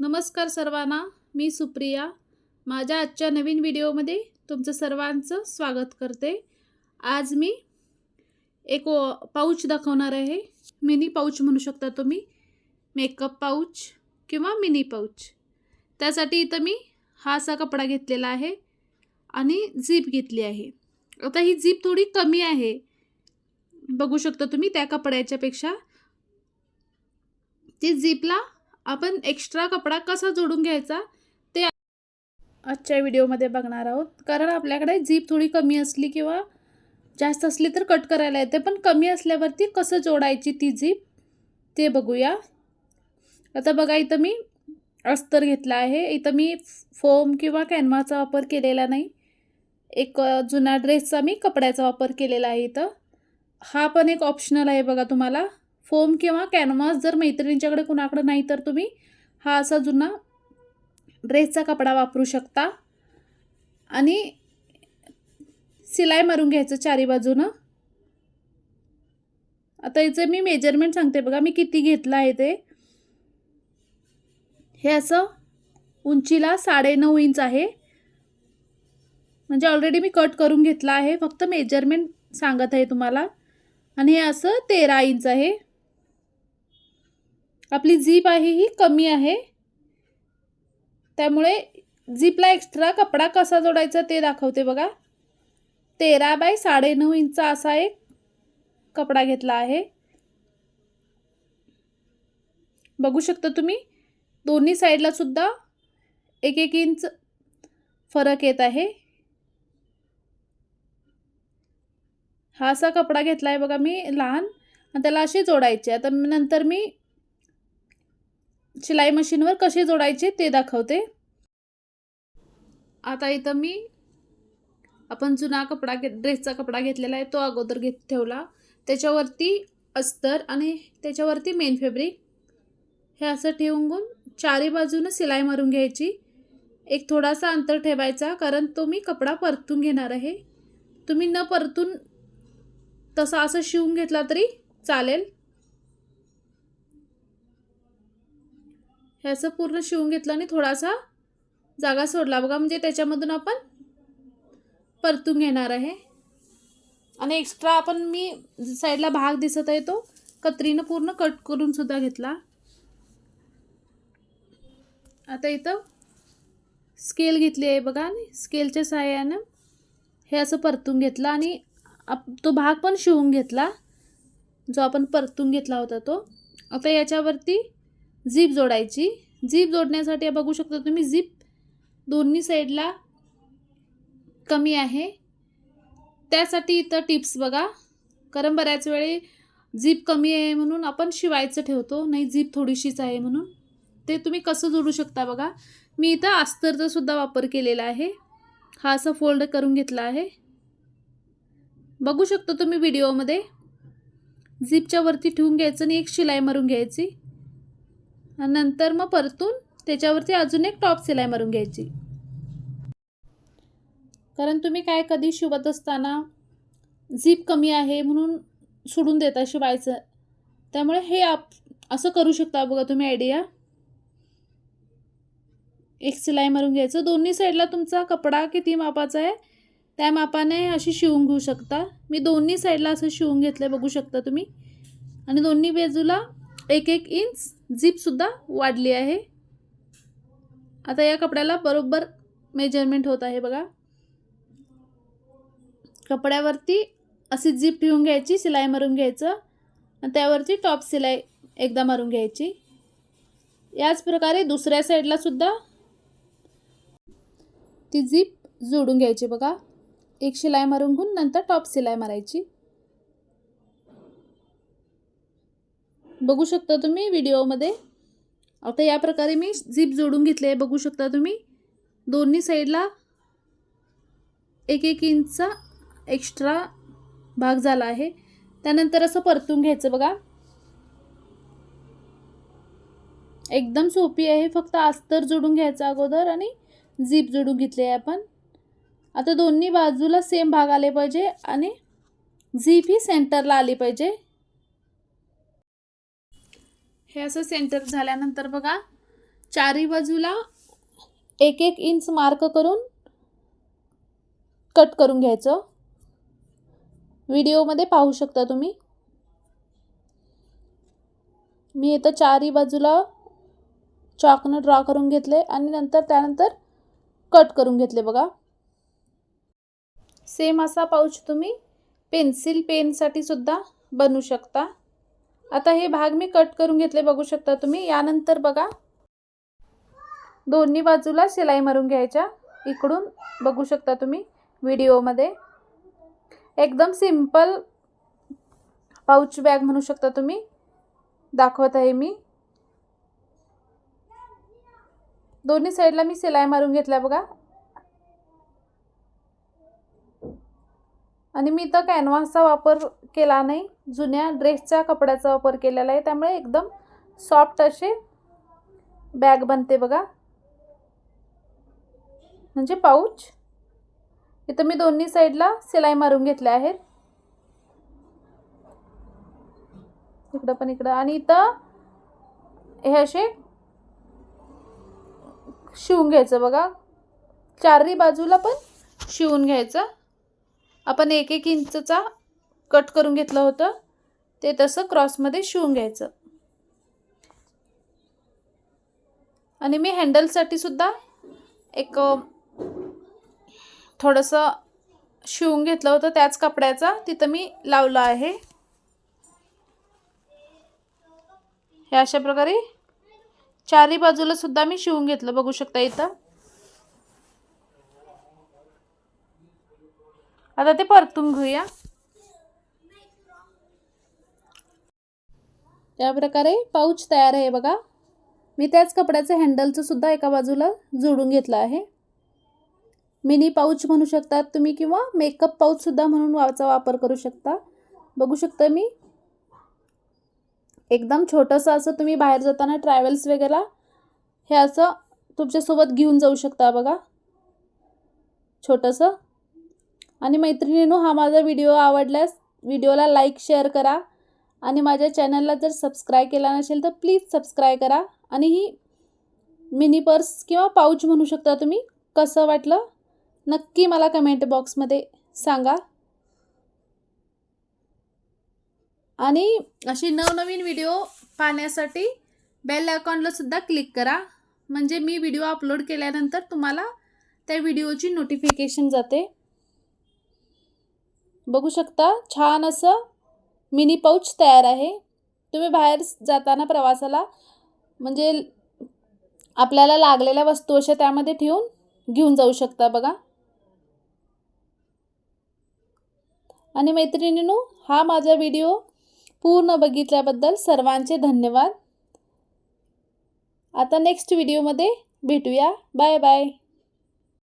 नमस्कार सर्वांना मी सुप्रिया. माझ्या आजच्या नवीन व्हिडिओमध्ये तुमचं सर्वांचं स्वागत करते. आज मी एक पाऊच दाखवणार आहे. मिनी पाऊच म्हणू शकता तुम्ही. मेकअप पाऊच किंवा मिनी पाऊच त्यासाठी इथं मी हा असा कपडा घेतलेला आहे आणि झीप घेतली आहे. आता ही झीप थोडी कमी आहे. बघू शकता तुम्ही त्या कपड्याच्यापेक्षा. ती झीपला आपण एक्स्ट्रा कपडा कसा जोडून घ्यायचा ते आजच्या व्हिडिओमध्ये बघणार आहोत. कारण आपल्याकडे झीप थोडी कमी असली किंवा जास्त असली तर कट करायला येते. पण कमी असल्यावरती कसं जोडायची ती झीप ते बघूया. आता बघा इथं मी अस्तर घेतला आहे. इथं मी फोम किंवा कॅनव्हाचा वापर केलेला नाही. एक जुना ड्रेसचा मी कपड्याचा वापर केलेला आहे इथं. हा पण एक ऑप्शनल आहे बघा तुम्हाला. फोम किंवा कॅनव्हास जर मैत्रिणींच्याकडे कुणाकडे नाही तर तुम्ही हा असा जुना ड्रेसचा कपडा वापरू शकता. आणि सिलाई मारून घ्यायचं चारी बाजूनं. आता याचं मी मेजरमेंट सांगते बघा मी किती घेतलं आहे ते. हे असं उंचीला साडेनऊ इंच आहे. म्हणजे ऑलरेडी मी कट करून घेतला आहे फक्त मेजरमेंट सांगत आहे तुम्हाला. आणि हे असं तेरा इंच आहे. आपली झीप आहे ही कमी आहे. त्यामुळे झीपला एक्स्ट्रा कपडा कसा जोडायचा ते दाखवते बघा. तेरा बाय साडेनऊ इंच असा एक कपडा घेतला आहे. बघू शकता तुम्ही दोन्ही साईडला सुद्धा एक एक इंच फरक येत आहे. हा असा कपडा घेतला आहे बघा मी लहान आणि त्याला असे जोडायचे. आता नंतर मी शिलाई मशीनवर कसे जोडायचे ते दाखवते. आता इथं मी आपण जुना कपडा घे ड्रेसचा कपडा घेतलेला आहे तो अगोदर घेत ठेवला. त्याच्यावरती अस्तर आणि त्याच्यावरती मेन फॅब्रिक हे असं ठेवून चारी बाजूनं सिलाई मारून घ्यायची. एक थोडासा अंतर ठेवायचा कारण तो मी कपडा परतून घेणार आहे. तुम्ही न परतून तसा असं शिवून घेतला तरी चालेल. हे असं पूर्ण शिवून घेतलं आणि थोडासा जागा सोडला. बघा म्हणजे त्याच्यामधून आपण परतून घेणार आहे. आणि एक्स्ट्रा आपण मी साईडला भाग दिसत आहे तो. कत्रीनं पूर्ण कट करून सुद्धा घेतला. आता इथं स्केल घेतली आहे बघा आणि स्केलच्या सहाय्यानं हे असं परतून घेतलं आणि आप तो भाग पण शिवून घेतला. जो आपण परतून घेतला होता तो. आता याच्यावरती झीप जोडायची. झीप जोडण्यासाठी बघू शकता तुम्ही झीप दोन्ही साईडला कमी आहे. त्यासाठी इथं टिप्स बघा. कारण बऱ्याच वेळी झीप कमी आहे म्हणून आपण शिवायचं ठेवतो नाही झीप थोडीशीच आहे म्हणून. ते तुम्ही कसं जोडू शकता बघा. मी इथं अस्तरचा सुद्धा वापर केलेला आहे. हा असा फोल्ड करून घेतला आहे. बघू शकता तुम्ही व्हिडिओमध्ये. झिपच्या वरती ठेवून घ्यायचं आणि एक शिलाई मारून घ्यायची. आणि नंतर मग परतून त्याच्यावरती अजून एक टॉप सिलाई मारून घ्यायची. कारण तुम्ही काय कधी शिवत असताना झीप कमी आहे म्हणून सोडून देता शिवायचं. त्यामुळे हे आप असं करू शकता बघा तुम्ही आयडिया एक सिलाई मारून घ्यायचं. दोन्ही साईडला तुमचा कपडा किती मापाचा आहे त्या मापाने अशी शिवून घेऊ शकता. मी दोन्ही साईडला असं शिवून घेतलं आहे बघू शकता तुम्ही. आणि दोन्ही बाजूला एक एक इंच झीपसुद्धा वाढली आहे. आता या कपड्याला बरोबर मेजरमेंट होत आहे बघा. कपड्यावरती अशी झीप ठेवून घ्यायची शिलाई मारून घ्यायचं. आणि त्यावरती टॉप शिलाई एकदा मारून घ्यायची. याच प्रकारे दुसऱ्या साईडला सुद्धा ती झीप जोडून घ्यायची बघा. एक शिलाई मारून घेऊन नंतर टॉप शिलाई मारायची. बघू शकता तुम्ही व्हिडिओमध्ये. आता या प्रकारे मी झीप जोडून घेतली आहे. बघू शकता तुम्ही दोन्ही साईडला एक एक इंचचा एक्स्ट्रा भाग झाला आहे. त्यानंतर असं परतून घ्यायचं बघा. एकदम सोपी आहे. फक्त अस्तर जोडून घ्यायचं अगोदर आणि झीप जोडून घेतली आहे आपण. आता दोन्ही बाजूला सेम भाग आले पाहिजे आणि झीप ही सेंटरला आली पाहिजे. हे असं सेंटर झाल्यानंतर बघा चारी बाजूला एक एक इंच मार्क करून कट करून घ्यायचं. व्हिडिओमध्ये पाहू शकता तुम्ही. मी इथं चारी बाजूला चॉकनं ड्रॉ करून घेतले आणि नंतर त्यानंतर कट करून घेतले बघा. सेम असा पाऊच तुम्ही पेन्सिल पेनसाठी सुद्धा बनवू शकता. आता हे भाग मी कट करून घेतले बघू शकता तुम्ही. यानंतर बघा. दोन्ही बाजूला शिलाई मारून घ्यायच्या. इकडून बघू शकता तुम्ही व्हिडिओमध्ये. एकदम सिंपल पाऊच बॅग म्हणू शकता तुम्ही. दाखवत आहे मी. दोन्ही साईडला मी शिलाई मारून घेतल्या बघा. आणि मी तर कॅनव्हासचा वापर केला नाही. जुन्या ड्रेसच्या कपड्याचा वापर केलेला आहे. त्यामुळे एकदम सॉफ्ट असे बॅग बनते बघा. म्हणजे पाऊच इथं मी दोन्ही साईडला सिलाई मारून घेतल्या आहेत. इकडं पण इकडं. आणि इथं हे असे शिवून घ्यायचं बघा. चारही बाजूला पण शिवून घ्यायचं. आपण एक एक इंचचा कट करून घेतलं होतं. ते तसं क्रॉसमध्ये शिवून घ्यायचं. आणि मी हँडलसाठी सुद्धा एक थोडंसं शिवून घेतलं होतं त्याच कपड्याचा. तिथं मी लावलं आहे. हे अशा प्रकारे चारही बाजूला सुद्धा मी शिवून घेतलं. बघू शकता इथं. आता ते परतून घेऊया. या प्रकारे पाऊच तयार आहे बघा. मी त्याच कपड्याचं हँडलचं सुद्धा एका बाजूला जोडून घेतलं आहे. मिनी पाऊच म्हणू शकतात तुम्ही किंवा मेकअप पाऊचसुद्धा म्हणून वाचा वापर करू शकता. बघू शकता मी. एकदम छोटंसं असं तुम्ही बाहेर जाताना ट्रॅव्हल्स वगैरे हे असं तुमच्यासोबत घेऊन जाऊ शकता बघा. छोटंसं. आणि मैत्रिणीनो हा माझा व्हिडिओ आवडल्यास व्हिडिओला लाईक शेअर करा. आणि माझ्या चॅनलला जर सबस्क्राईब केला नसेल तर प्लीज सबस्क्राईब करा. आणि ही मिनी पर्स किंवा पाऊच म्हणू शकता तुम्ही कसं वाटलं? नक्की मला कमेंट बॉक्समध्ये सांगा. आणि अशी नवनवीन व्हिडिओ पाहण्यासाठी बेल आयकॉनला सुद्धा क्लिक करा. म्हणजे मी व्हिडिओ अपलोड केल्यानंतर तुम्हाला त्या व्हिडिओची नोटिफिकेशन जाते. बघू शकता छान असं मिनी पाऊच तयार आहे. तुम्ही बाहेर जाताना प्रवासाला म्हणजे आपल्याला लागलेल्या वस्तू अशा त्यामध्ये ठेवून घेऊन जाऊ शकता बघा. आणि मैत्रिणींनो हा माझा व्हिडिओ पूर्ण बघितल्याबद्दल सर्वांचे धन्यवाद. आता नेक्स्ट व्हिडिओमध्ये भेटूया. Bye bye